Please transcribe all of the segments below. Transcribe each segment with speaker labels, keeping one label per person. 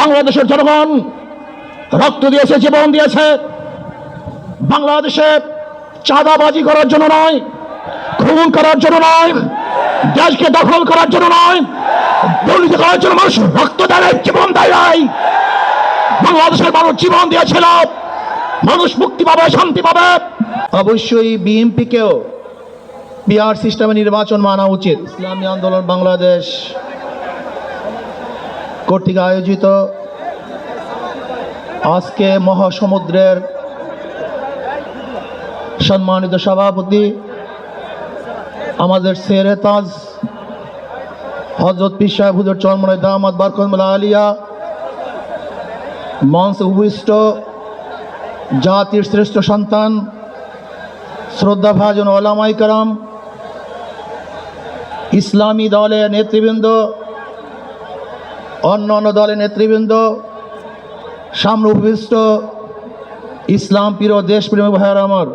Speaker 1: বাংলাদেশের জনগণ রক্ত দিয়েছে, জীবন দিয়েছে। বাংলাদেশে চাঁদাবাজি করার জন্য নয়, খুন করার জন্য নয়, দেশকে দখল করার জন্য নয়, দুর্নীতি করার জন্য মানুষ রক্ত দেয় জীবন দেয় নাই। বাংলাদেশের মানুষ জীবন দিয়েছিল, মানুষ মুক্তি পাবে, শান্তি পাবে।
Speaker 2: অবশ্যই বিএনপিকেও পিআর সিস্টেমে নির্বাচন মানা উচিত। ইসলামী আন্দোলন, বাংলাদেশ। কর্তৃক আয়োজিত আজকে মহাসমুদ্রের সম্মানিত সভাপতি, আমাদের সেরে তাজ হজরত পীর সাহেব হুজুর চরমনায় দামাদ বারকমলা আলিয়া, মঞ্চ উপবিষ্ট জাতির শ্রেষ্ঠ সন্তান শ্রদ্ধা ভাজন ওলামাই কারাম, ইসলামী দলের নেতৃবৃন্দ অন্য অন্য দলের নেতৃবৃন্দ সামনে উপবিষ্ট ইসলাম প্রিয় দেশপ্রেমী ভাইয়ার আমার।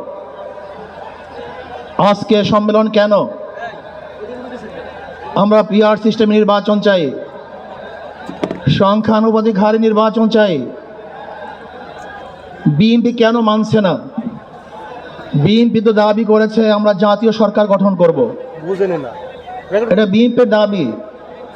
Speaker 2: আজকে সম্মেলন কেন? আমরা পিআর সিস্টেম নির্বাচন চাই সংখ্যানুপাতিক হারে নির্বাচন চাই। বিএনপি কেন মানছে না? বিএনপি তো দাবি করেছে আমরা জাতীয় সরকার গঠন করব। এটা বিএনপির দাবি।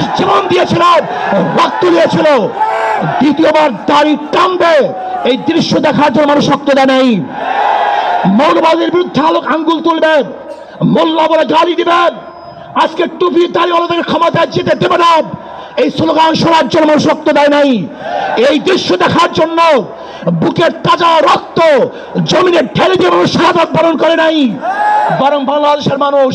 Speaker 2: মানুষ জীবন দিয়েছিল রক্ত দিয়েছিল। দ্বিতীয়বার দাড়ি টানবে, এই দৃশ্য দেখার জন্য মানুষ রক্ত দেয় নাই। মৌলবাদীর বিরুদ্ধে আলোক আঙ্গুল তুলবে মোল্লা বলে গালি দিবে আজকে টুপি দাঁড়িয়ে দাড়িওয়ালাদের ক্ষমতায় যেতে দেবে না। এই স্লোগান শোনার জন্য মানুষ রক্ত দেয় নাই। এই দৃশ্য দেখার জন্য বুকের তাজা রক্ত জমিনে ঢেলে দিয়ে মানুষ শাহাদত বরণ করে নাই। বরং বাংলাদেশের মানুষ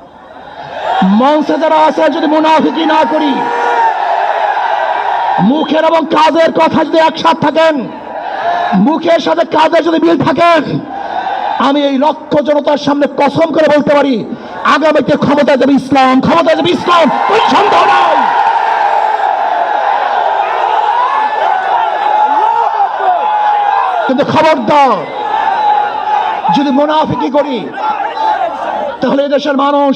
Speaker 2: মঞ্চে যারা আছে, যদি মোনাফিকি না করি, মুখের এবং কাজের কথা যদি একসাথ থাকেন, মুখের সাথে কাজের যদি মিল থাকেন, আমি এই লক্ষ জনতার সামনে কসম করে বলতে পারি, আগামীতে ক্ষমতা যাবে ইসলাম ক্ষমতা যাবে ইসলাম, কোন সন্দেহ নাই। কিন্তু খবরদার, যদি মুনাফিকি করি, তাহলে এদেশের মানুষ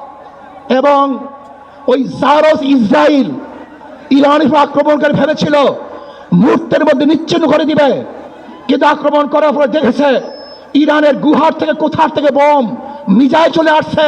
Speaker 2: এবং ওই জারস ইসরায়েল ইরানি আক্রমণ করে ফেলেছিল। মুহূর্তের মধ্যে নিচ্ছিন্ন করে দিবে। কিন্তু আক্রমণ করার পরে দেখেছে, ইরানের গুহার থেকে কোথার থেকে বোম মিজায় চলে আসছে।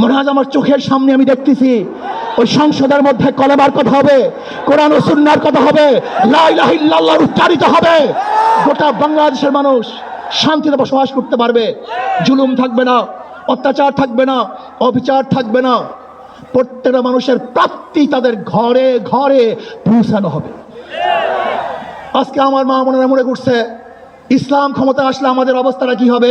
Speaker 2: মনে হয় আমার চোখের সামনে আমি দেখতেছি। ওই সংসদের মধ্যে কলেমার কথা হবে, কোরআন ও সুন্নার কথা হবে উচ্চারিত হবে। গোটা বাংলাদেশের মানুষ শান্তিতে বসবাস করতে পারবে। জুলুম থাকবে না, অত্যাচার থাকবে না, অবিচার থাকবে না। প্রত্যেকটা মানুষের প্রাপ্তি তাদের ঘরে ঘরে পৌঁছানো হবে। আজকে আমার মা মনে মনে করছে, ইসলাম ক্ষমতা আসলে আমাদের অবস্থাটা কি হবে?